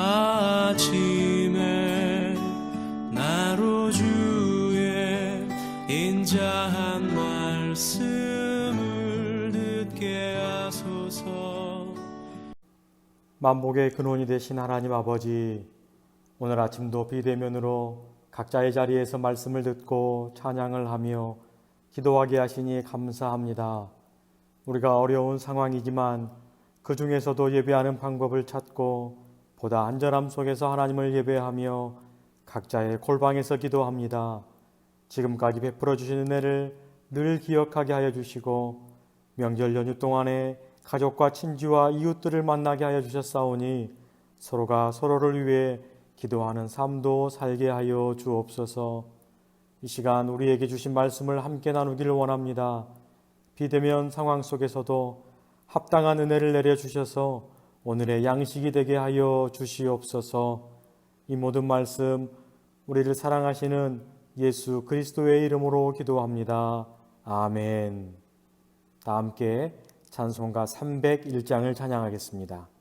아침에 나로 주의 만복의 근원이 되신 하나님 아버지, 오늘 아침도 비대면으로 각자의 자리에서 말씀을 듣고 찬양을 하며 기도하게 하시니 감사합니다. 우리가 어려운 상황이지만 그 중에서도 예배하는 방법을 찾고 보다 안전함 속에서 하나님을 예배하며 각자의 골방에서 기도합니다. 지금까지 베풀어 주신 은혜를 늘 기억하게 하여 주시고 명절 연휴 동안에 가족과 친지와 이웃들을 만나게 하여 주셨사오니 서로가 서로를 위해 기도하는 삶도 살게 하여 주옵소서. 이 시간 우리에게 주신 말씀을 함께 나누기를 원합니다. 비대면 상황 속에서도 합당한 은혜를 내려 주셔서 오늘의 양식이 되게 하여 주시옵소서. 이 모든 말씀 우리를 사랑하시는 예수 그리스도의 이름으로 기도합니다. 아멘. 다 함께 찬송가 301장을 찬양하겠습니다.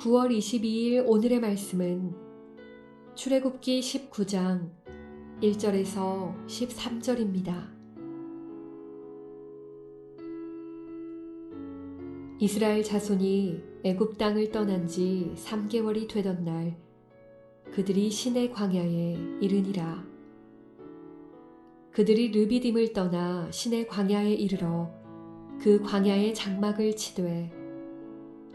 (9월 22일) 오늘의 말씀은 출애굽기 (19장) 1절에서 (13절입니다) 이스라엘 자손이 애굽 땅을 떠난 지 3개월이 되던 날 그들이 신의 광야에 이르니라. 그들이 르비딤을 떠나 신의 광야에 이르러 그 광야의 장막을 치되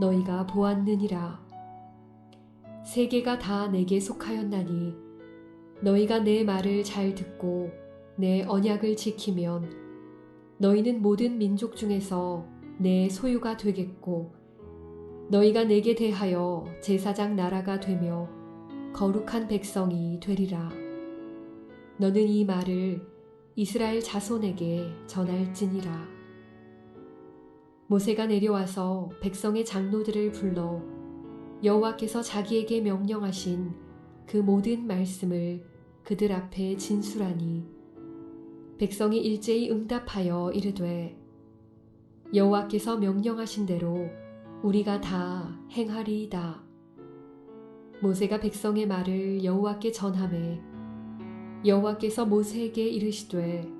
너희가 보았느니라. 세계가 다 내게 속하였나니 너희가 내 말을 잘 듣고 내 언약을 지키면 너희는 모든 민족 중에서 내 소유가 되겠고 너희가 내게 대하여 제사장 나라가 되며 거룩한 백성이 되리라. 너는 이 말을 이스라엘 자손에게 전할지니라. 모세가 내려와서 백성의 장로들을 불러 여호와께서 자기에게 명령하신 그 모든 말씀을 그들 앞에 진술하니 백성이 일제히 응답하여 이르되 여호와께서 명령하신 대로 우리가 다 행하리이다. 모세가 백성의 말을 여호와께 전함에 여호와께서 모세에게 이르시되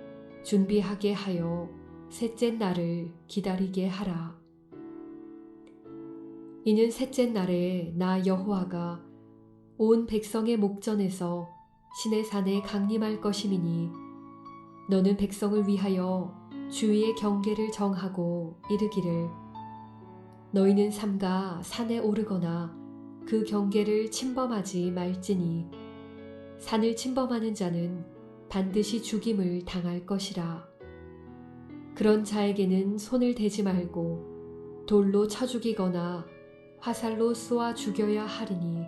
준비하게 하여 셋째 날을 기다리게 하라. 이는 셋째 날에 나 여호와가 온 백성의 목전에서 신의 산에 강림할 것임이니 너는 백성을 위하여 주위의 경계를 정하고 이르기를 너희는 삼가 산에 오르거나 그 경계를 침범하지 말지니 산을 침범하는 자는 반드시 죽임을 당할 것이라. 그런 자에게는 손을 대지 말고 돌로 쳐 죽이거나 화살로 쏘아 죽여야 하리니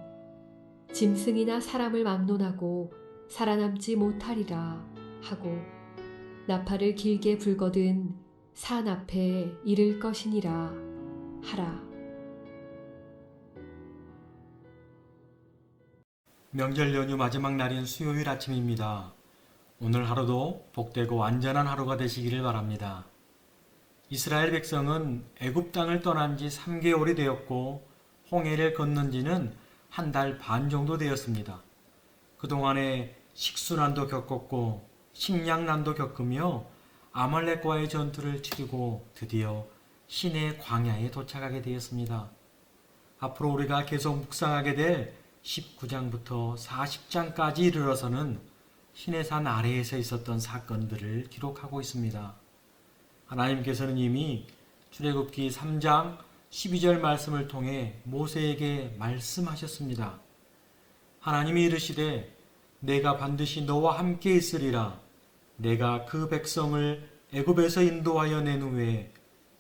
짐승이나 사람을 막론하고 살아남지 못하리라 하고 나팔을 길게 불거든 산 앞에 이를 것이니라 하라. 명절 연휴 마지막 날인 수요일 아침입니다. 오늘 하루도 복되고 안전한 하루가 되시기를 바랍니다. 이스라엘 백성은 애굽 땅을 떠난 지 3개월이 되었고 홍해를 건넌 지는 한 달 반 정도 되었습니다. 그동안에 식수난도 겪었고 식량난도 겪으며 아말렉과의 전투를 치르고 드디어 신의 광야에 도착하게 되었습니다. 앞으로 우리가 계속 묵상하게 될 19장부터 40장까지 이르러서는 신의 산 아래에서 있었던 사건들을 기록하고 있습니다. 하나님께서는 이미 출애굽기 3장 12절 말씀을 통해 모세에게 말씀하셨습니다. 하나님이 이르시되 내가 반드시 너와 함께 있으리라 내가 그 백성을 애굽에서 인도하여 낸 후에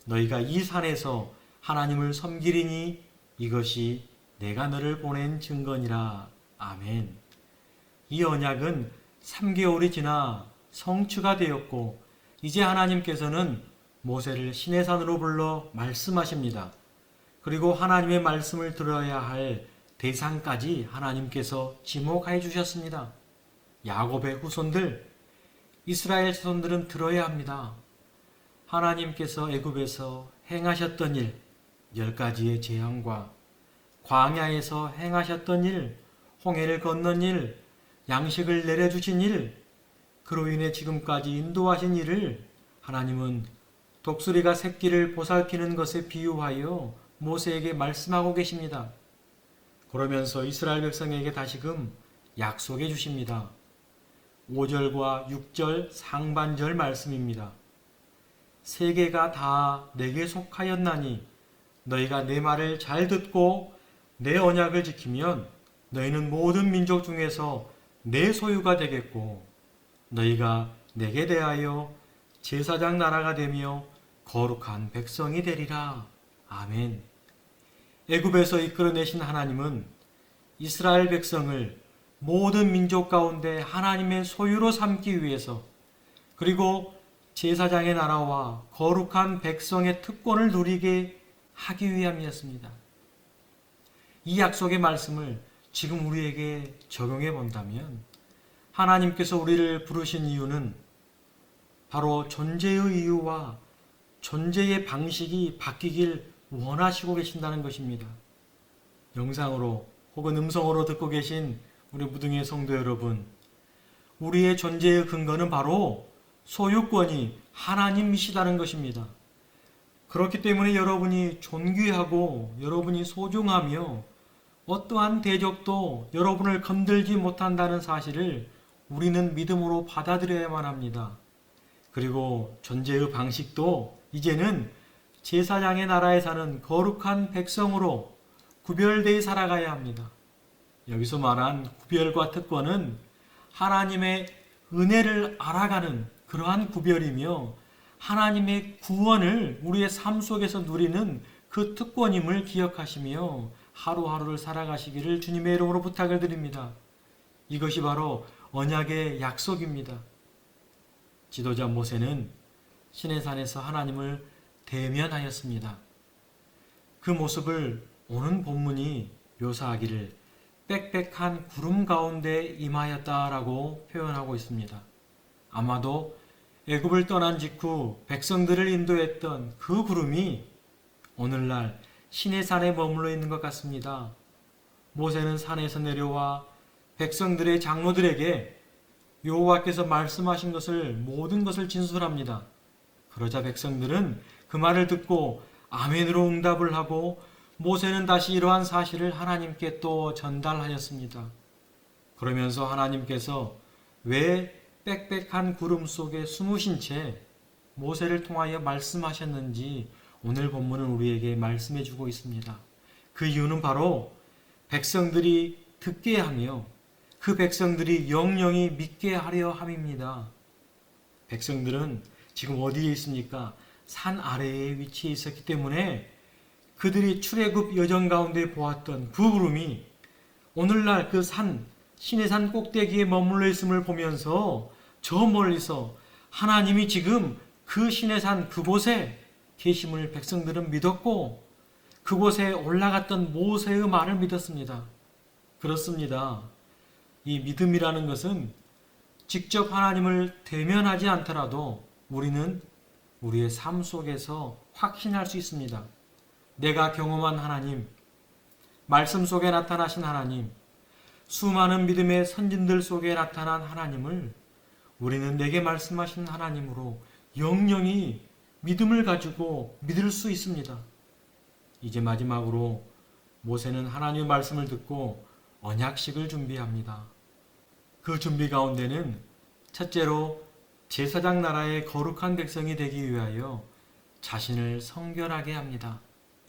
너희가 이 산에서 하나님을 섬기리니 이것이 내가 너를 보낸 증거니라. 아멘. 이 언약은 3개월이 지나 성취가 되었고 이제 하나님께서는 모세를 신의 산으로 불러 말씀하십니다. 그리고 하나님의 말씀을 들어야 할 대상까지 하나님께서 지목해 주셨습니다. 야곱의 후손들, 이스라엘 자손들은 들어야 합니다. 하나님께서 애굽에서 행하셨던 일, 열 가지의 재앙과 광야에서 행하셨던 일, 홍해를 건넌 일, 양식을 내려주신 일, 그로 인해 지금까지 인도하신 일을 하나님은 독수리가 새끼를 보살피는 것에 비유하여 모세에게 말씀하고 계십니다. 그러면서 이스라엘 백성에게 다시금 약속해 주십니다. 5절과 6절 상반절 말씀입니다. 세계가 다 내게 속하였나니 너희가 내 말을 잘 듣고 내 언약을 지키면 너희는 모든 민족 중에서 내 소유가 되겠고 너희가 내게 대하여 제사장 나라가 되며 거룩한 백성이 되리라. 아멘. 애굽에서 이끌어내신 하나님은 이스라엘 백성을 모든 민족 가운데 하나님의 소유로 삼기 위해서 그리고 제사장의 나라와 거룩한 백성의 특권을 누리게 하기 위함이었습니다. 이 약속의 말씀을 지금 우리에게 적용해 본다면 하나님께서 우리를 부르신 이유는 바로 존재의 이유와 존재의 방식이 바뀌길 원하시고 계신다는 것입니다. 영상으로 혹은 음성으로 듣고 계신 우리 무등의 성도 여러분, 우리의 존재의 근거는 바로 소유권이 하나님이시다는 것입니다. 그렇기 때문에 여러분이 존귀하고 여러분이 소중하며 어떠한 대적도 여러분을 건들지 못한다는 사실을 우리는 믿음으로 받아들여야만 합니다. 그리고 존재의 방식도 이제는 제사장의 나라에 사는 거룩한 백성으로 구별되어 살아가야 합니다. 여기서 말한 구별과 특권은 하나님의 은혜를 알아가는 그러한 구별이며 하나님의 구원을 우리의 삶 속에서 누리는 그 특권임을 기억하시며 하루하루를 살아가시기를 주님의 이름으로 부탁을 드립니다. 이것이 바로 언약의 약속입니다. 지도자 모세는 시내산에서 하나님을 대면하였습니다. 그 모습을 오는 본문이 묘사하기를 빽빽한 구름 가운데 임하였다라고 표현하고 있습니다. 아마도 애굽을 떠난 직후 백성들을 인도했던 그 구름이 오늘날 시내산에 머물러 있는 것 같습니다. 모세는 산에서 내려와 백성들의 장로들에게 여호와께서 말씀하신 것을 모든 것을 진술합니다. 그러자 백성들은 그 말을 듣고 아멘으로 응답을 하고 모세는 다시 이러한 사실을 하나님께 또 전달하였습니다. 그러면서 하나님께서 왜 빽빽한 구름 속에 숨으신 채 모세를 통하여 말씀하셨는지 오늘 본문은 우리에게 말씀해 주고 있습니다. 그 이유는 바로 백성들이 듣게 하며 그 백성들이 영영이 믿게 하려 함입니다. 백성들은 지금 어디에 있습니까? 산 아래에 위치해 있었기 때문에 그들이 출애굽 여정 가운데 보았던 그 구름이 오늘날 그 산, 신의 산 꼭대기에 머물러 있음을 보면서 저 멀리서 하나님이 지금 그 신의 산 그곳에 계심을 백성들은 믿었고 그곳에 올라갔던 모세의 말을 믿었습니다. 그렇습니다. 이 믿음이라는 것은 직접 하나님을 대면하지 않더라도 우리는 우리의 삶 속에서 확신할 수 있습니다. 내가 경험한 하나님, 말씀 속에 나타나신 하나님, 수많은 믿음의 선진들 속에 나타난 하나님을 우리는 내게 말씀하신 하나님으로 영영이 믿음을 가지고 믿을 수 있습니다. 이제 마지막으로 모세는 하나님의 말씀을 듣고 언약식을 준비합니다. 그 준비 가운데는 첫째로 제사장 나라의 거룩한 백성이 되기 위하여 자신을 성결하게 합니다.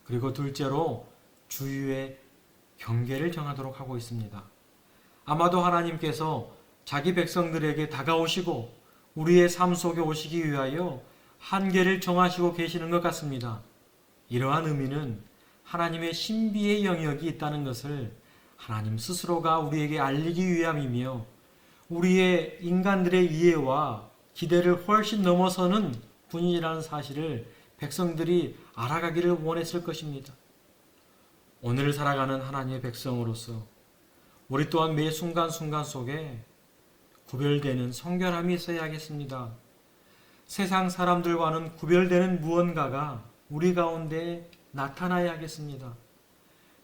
그리고 둘째로 주유의 경계를 정하도록 하고 있습니다. 아마도 하나님께서 자기 백성들에게 다가오시고 우리의 삶 속에 오시기 위하여 한계를 정하시고 계시는 것 같습니다. 이러한 의미는 하나님의 신비의 영역이 있다는 것을 하나님 스스로가 우리에게 알리기 위함이며 우리의 인간들의 이해와 기대를 훨씬 넘어서는 분이라는 사실을 백성들이 알아가기를 원했을 것입니다. 오늘 살아가는 하나님의 백성으로서 우리 또한 매 순간순간 속에 구별되는 성결함이 있어야겠습니다. 세상 사람들과는 구별되는 무언가가 우리 가운데 나타나야겠습니다.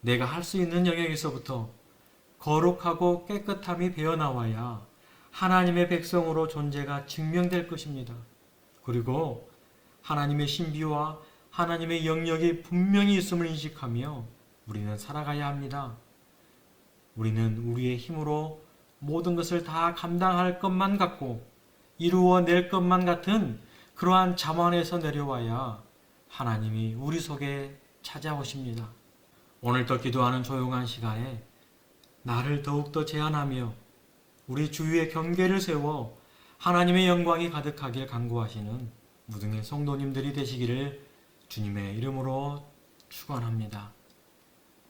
내가 할 수 있는 영역에서부터 거룩하고 깨끗함이 배어나와야 하나님의 백성으로 존재가 증명될 것입니다. 그리고 하나님의 신비와 하나님의 영역이 분명히 있음을 인식하며 우리는 살아가야 합니다. 우리는 우리의 힘으로 모든 것을 다 감당할 것만 같고 이루어낼 것만 같은 그러한 자만에서 내려와야 하나님이 우리 속에 찾아오십니다. 오늘도 기도하는 조용한 시간에 나를 더욱더 제한하며 우리 주위의 경계를 세워 하나님의 영광이 가득하길 간구하시는 무등의 성도님들이 되시기를 주님의 이름으로 축원합니다.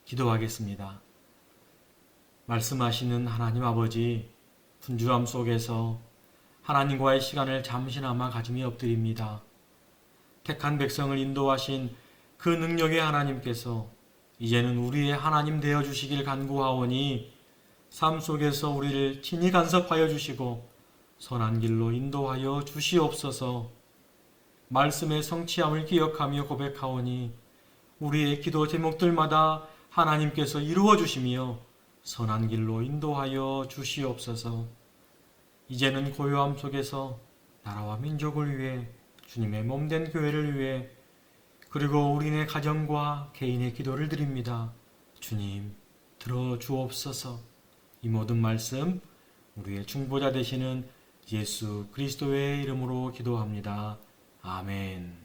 기도하겠습니다. 말씀하시는 하나님 아버지 분주함 속에서 하나님과의 시간을 잠시나마 가슴이 엎드립니다. 택한 백성을 인도하신 그 능력의 하나님께서 이제는 우리의 하나님 되어 주시길 간구하오니 삶 속에서 우리를 친히 간섭하여 주시고 선한 길로 인도하여 주시옵소서. 말씀의 성취함을 기억하며 고백하오니 우리의 기도 제목들마다 하나님께서 이루어 주시며 선한 길로 인도하여 주시옵소서. 이제는 고요함 속에서 나라와 민족을 위해 주님의 몸된 교회를 위해 그리고 우리네 가정과 개인의 기도를 드립니다. 주님, 들어 주옵소서. 이 모든 말씀 우리의 중보자 되시는 예수 그리스도의 이름으로 기도합니다. 아멘.